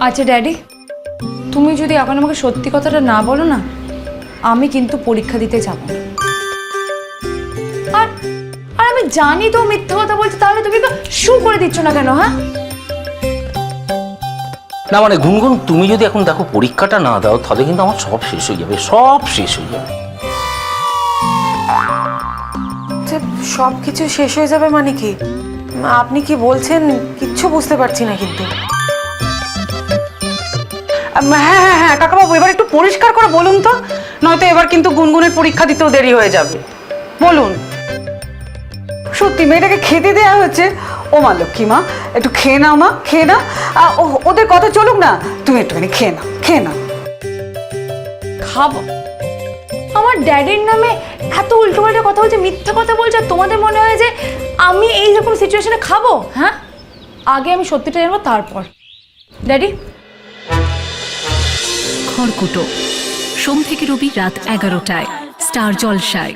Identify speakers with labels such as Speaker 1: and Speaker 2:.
Speaker 1: আচ্ছা ড্যাডি তুমি যদি এখন আমাকে সত্যি কথাটা না বলো না আমি কিন্তু পরীক্ষা দিতে যাব। আর আর আমি জানি তো মিথ্যা কথা বলছে তাহলে তুমি তো শু করে দিচ্ছ না কেন হ্যাঁ?
Speaker 2: না মানে গুনগুন তুমি যদি এখন দেখো পরীক্ষাটা না দাও তাহলে কিন্তু আমার সব শেষ হয়ে যাবে সব শেষ হয়ে যাবে।
Speaker 3: যে সব কিছু শেষ হয়ে যাবে মানে কি? আপনি কি বলছেন? কিচ্ছু বুঝতে পারছি না কিন্তু।
Speaker 4: হ্যাঁ হ্যাঁ হ্যাঁ কাকাবাবু, এবার একটু পরিষ্কার করে বলুন তো। নয়তো এবার কিন্তু গুনগুনের পরীক্ষা দিতেও দেরি হয়ে যাবে। বলুন। সত্যি, মেয়েটাকে খেতে দেওয়া হয়েছে? ও মা, লক্ষ্মী মা, একটু খেয়ে নাও মা, খেয়ে ও- ওদের কথা চলুক না। তুমি একটুখানি খেয়ে নাও খেয়ে নাও।
Speaker 1: খাব। আমার ড্যাডির নামে এত উল্টোপাল্টা কথা বলছে, মিথ্যা কথা বলছে তোমাদের মনে হয় যে আমি এই রকম সিচুয়েশনে খাব? হ্যাঁ? আগে আমি সত্যিটা জানব, তারপর। ড্যাডি?
Speaker 5: খড়কুটো। সোম থেকে রবি রাত এগারোটায় স্টার জলসায়।